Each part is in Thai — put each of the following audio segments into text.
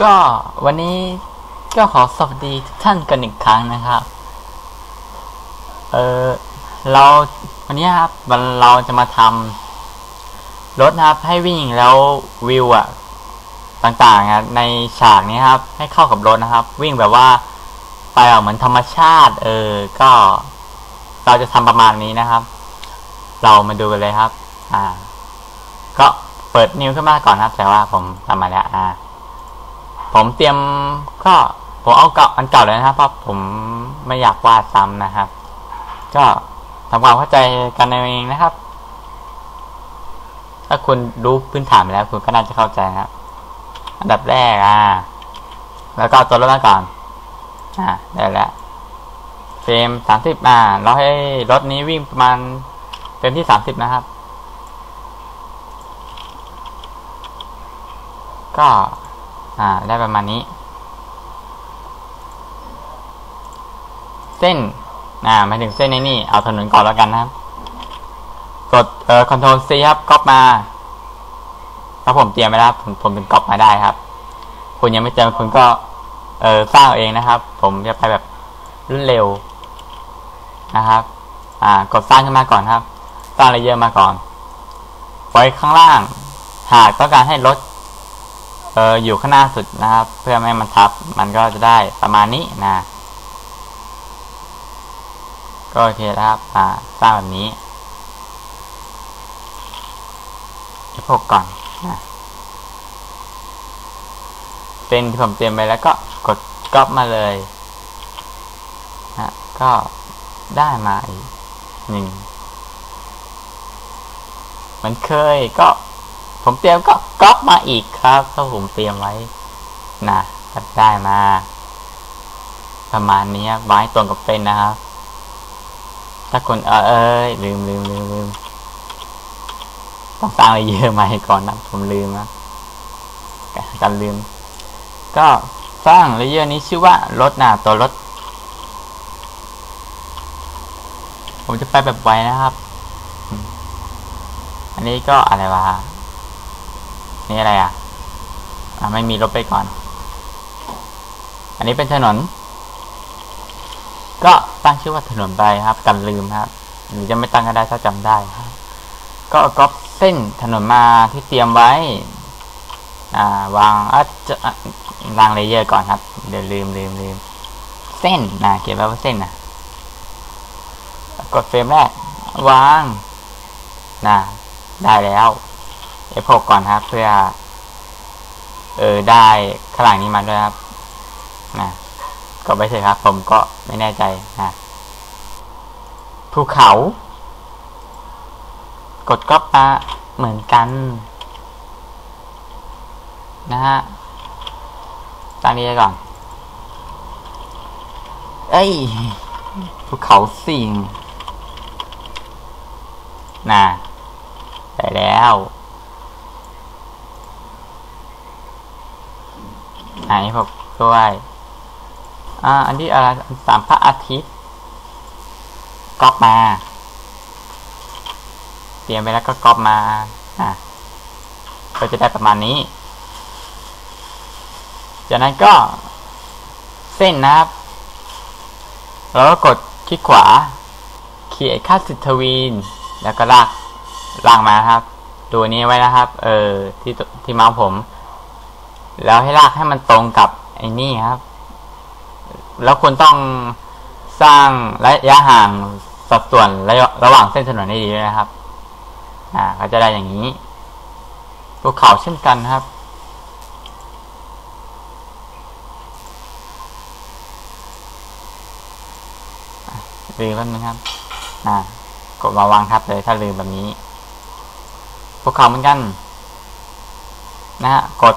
ก็วันนี้ก็ขอสวัสดีทุกท่านกันอีกครั้งนะครับ เออเราวันนี้ครับมันเราจะมาทำรถนะครับให้วิ่งแล้ววิวอะต่างๆครับในฉากนี้ครับ ให้เข้ากับรถนะครับ วิ่งแบบว่าไปออกเหมือนธรรมชาติ เออ ก็เราจะทำประมาณนี้นะครับ เรามาดูกันเลยครับ อ่า ก็เปิดนิวขึ้นมาก่อนครับ แต่ว่าผมทำมาแล้ว อ่า ผมเตรียมก็ผมเอาเก่าอันเก่าเลยนะครับ เพราะผมไม่อยากวาดซ้ำนะครับ ก็ทำความเข้าใจกันเองนะครับ ถ้าคุณรู้พื้นฐานไปแล้วคุณก็น่าจะเข้าใจนะครับ อันดับแรกอ่า แล้วก็เอาตัวรถมาก่อน อ่าได้แล้วเฟรมสามสิบอ่า เราให้รถนี้วิ่งประมาณเฟรมที่สามสิบนะครับ ก็ อ่าได้ประมาณนี้ เส้นอ่าหมายถึงเส้นในนี่เอาถนนก่อนแล้วกันนะครับ กดเอ่อ Ctrl C ครับก๊อปมาถ้าผมเตรียมไว้แล้วผมผมเป็นก๊อปมาได้ครับ คุณยังไม่เจอคุณก็ เออสร้างเอาเองนะครับ ผมจะไปแบบรุ่นเร็วนะครับ อ่ากดสร้างขึ้นมาก่อนครับ สร้างเลเยอร์มาก่อนไว้ข้างล่าง หากต้องการให้ลด เอออยู่ข้างหน้าสุดนะครับ เพื่อไม่ให้มันทับ มันก็จะได้ประมาณนี้นะ ก็โอเคแล้วครับอ่าสร้างแบบนี้พวกก่อนนะเส้นที่ผมเตรียมไปแล้วก็กดก๊อปมาเลยนะก็ได้มาอีกหนึ่งเหมันเคยก็ ผมเตรียมก็ก๊อปมาอีกครับถ้าผมเตรียมไว้นะก็ได้มา ประมาณนี้ไว้ตรงกับเป็นนะครับ ถ้าคนเออเอ้ยลืมลืมลืมลืมต้องสร้างอะไรเยอะมาให้ก่อนนะผมลืมนะการลืม ก็สร้างเลเยอร์นี้ชื่อว่ารถนะตัวรถ ผมจะไปแบบไวนะครับ อันนี้ก็อะไรวะ นี่อะไรอะอะ ไม่มีลบไปก่อน อันนี้เป็นถนน ก็ตั้งชื่อว่าถนนไปครับ กันลืมครับ หรือจะไม่ตั้งก็ได้ถ้าจำได้ครับก็ก๊อปเส้นถนนมาที่เตรียมไว้ อ่าวางอะจะวางเลเยอร์ก่อนครับ เดี๋ยวลืมลืมลืมเส้นนะเขียนไว้ว่าเส้นนะกดเฟรมแรกวางนะได้แล้ว เอฟหกก่อนครับ เพื่อ เออได้ข้างหลังนี้มาด้วยครับนะก็ไปเถอะครับ ผมก็ไม่แน่ใจนะภูเขา กดก๊อปมาเหมือนกัน นะฮะตั้งนี้ก่อน เอ้ยภูเขาสิงน่ะได้แล้ว ไหนผมด้วยอ่าอันที่อะไรสามพระอาทิตย์ก๊อปมาเตรียมไปแล้วก็ก๊อปมาอะก็จะได้ประมาณนี้ จากนั้นก็ เส้นนะครับแล้วก็กดคลิกขวา เขียนค่าสิทวีน แล้วก็ลากลากมาครับ ตัวนี้ไว้นะครับ เออที่ที่เมาส์ผม แล้วให้ลากให้มันตรงกับไอ้นี่ครับ แล้วคุณต้องสร้างระยะห่างสัดส่วนระระหว่างเส้นถนนให้ดีด้วยนะครับ อ่า ก็จะได้อย่างนี้ภูเขาเช่นกันครับ ลืมแป๊บนึงครับ อ่ากดมาวางทับเลยถ้าลืมแบบนี้ภูเขาเหมือนกัน นะฮะ กด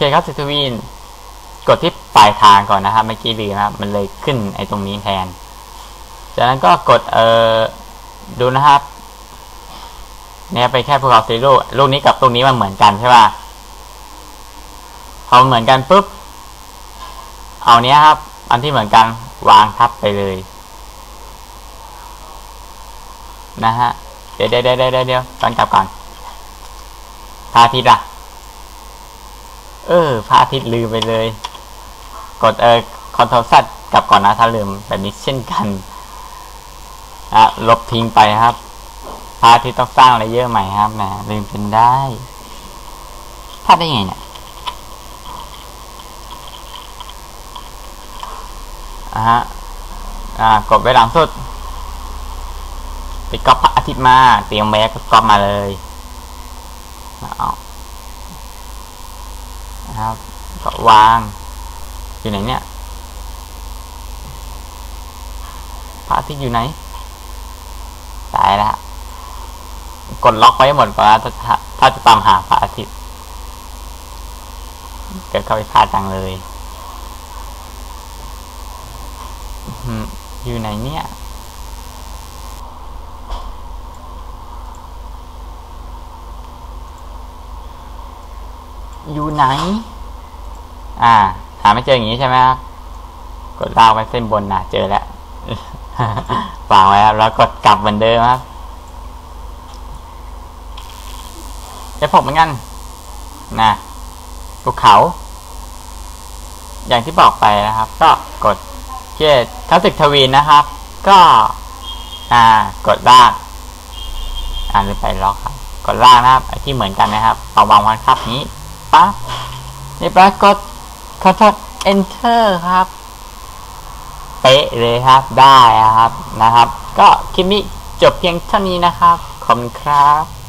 คครับสิทวีนกดที่ปลายทางก่อนนะครับเมื่อกี้ลืมนะครับมันเลยขึ้นไอ้ตรงนี้แทน จากนั้นก็กดเอ่อดูนะครับเนี่ยไปแค่ภูเขาสีลูกลูกนี้กับตรงนี้มันเหมือนกันใช่ป่ะพอเหมือนกันปุ๊บ เอาเนี้ยครับ อันที่เหมือนกันวางทับไปเลย นะฮะ เดี๋ยวเดี๋ยวเดี๋ยวเดี๋ยวตอนกลับก่อนพาทิตย์อะ เออพระอาทิตย์ลืมไปเลย กดเออคอนโทรลซัดกลับก่อนนะถ้าลืมแบบนี้เช่นกันอะลบทิ้งไปครับ พระอาทิตย์ต้องสร้างอะไรเยอะใหม่ครับแหมลืมเป็นได้พลาดได้ไงเนี่ยอะฮะอ่ากดไว้หลังสุดไปก๊อปพระอาทิตย์มา เตรียมแม็กก็ก๊อปมาเลยเอา นะครับก็วาง อยู่ไหนเนี่ยพระอาทิตย์อยู่ไหน ตายแล้วกดล็อกไว้หมดก่อนนะถ้าถ้าจะตามหาพระอาทิตย์เกิดเข้าไปพลาดจังเลยอยู่ไหนเนี่ยอยู่ไหน อ่า หาไม่เจออย่างนี้ใช่ไหมครับกดลากไปเส้นบนนะเจอแล้วฝางไว้ครับแล้วกดกลับเหมือนเดิมครับเดี๋ยวผมเหมือนกันนะภูเขา อย่างที่บอกไปนะครับ ก็กดเกียร์ทัศศึกทวีนนะครับ ก็ อ่ากดลากอ่าหรือไปล็อกครับ กดลากนะครับไอที่เหมือนกันนะครับเอาวางวันครับนี้ปั๊บนี่ปรากฏ ครับครล enter ครับ เป๊ะเลยครับ ได้ครับนะครับ ก็คลิปนี้จบเพียงเท่านี้นะครับ ขอบคุณครับ